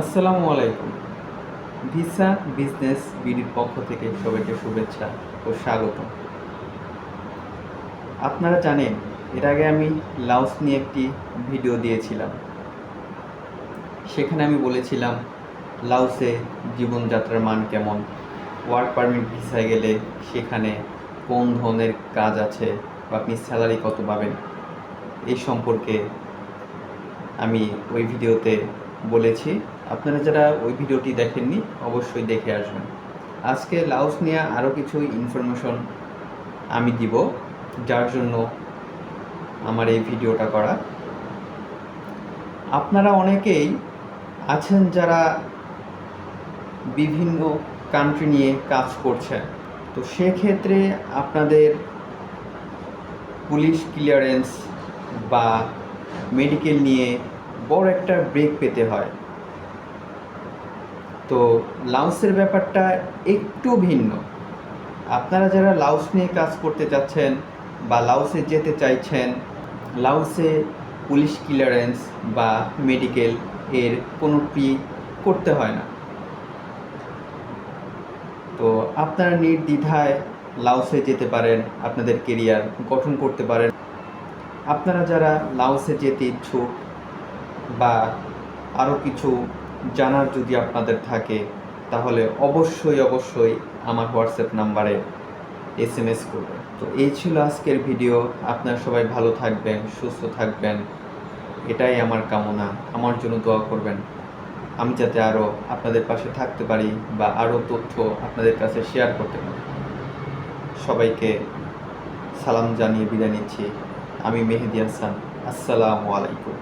আসসালামু আলাইকুম। Visa business বিডির পক্ষ থেকে সবাইকে শুভেচ্ছা ও স্বাগত আপনারা জানেন, এর আগে আমি লাউস নিয়ে একটি ভিডিও দিয়েছিলাম। সেখানে আমি বলেছিলাম, লাউসে জীবনযাত্রার মান কেমন? ওয়ার্ক পারমিট ভিসায় গেলে সেখানে কোন ধরনের কাজ আছে বা আপনি স্যালারি কত পাবেন? এই সম্পর্কে আমি ওই ভিডিওতে বলেছি। আপনারা যারা ওই ভিডিওটি দেখেননি, অবশ্যই দেখে আসবেন। আজকে লাউস নিয়ে আরও কিছু ইনফরমেশন আমি দিব, যার জন্য আমার এই ভিডিওটা করা। আপনারা অনেকেই আছেন যারা বিভিন্ন কান্ট্রি নিয়ে কাজ করছেন। তো সেক্ষেত্রে আপনাদের পুলিশ ক্লিয়ারেন্স বা মেডিকেল নিয়ে বড় একটা ব্রেক পেতে হয়। তো লাউসের ব্যাপারটা একটু ভিন্ন। আপনারা যারা লাউস নিয়ে কাজ করতে চাচ্ছেন বা লাউসে যেতে চাইছেন, লাউসে পুলিশ ক্লিয়ারেন্স বা মেডিকেল এর কোনো ফি করতে হয় না। তো আপনারা নির্দ্বিধায় লাউসে যেতে পারেন, আপনাদের কেরিয়ার গঠন করতে পারেন। আপনারা যারা লাউসে যেতে ইচ্ছুক বা আরও কিছু জানার যদি আপনাদের থাকে, তাহলে অবশ্যই অবশ্যই আমার হোয়াটসঅ্যাপ নাম্বারে এস এম এস করবেন। তো এই ছিল আজকের ভিডিও। আপনারা সবাই ভালো থাকবেন, সুস্থ থাকবেন। এটাই আমার কামনা। আমার জন্য দোয়া করবেন। আমি যাতে আরও আপনাদের পাশে থাকতে পারি বা আরও তথ্য আপনাদের কাছে শেয়ার করতে পারি। সবাইকে সালাম জানিয়ে বিদায় নিচ্ছি। আমি মেহেদি হাসান। আসসালামু আলাইকুম।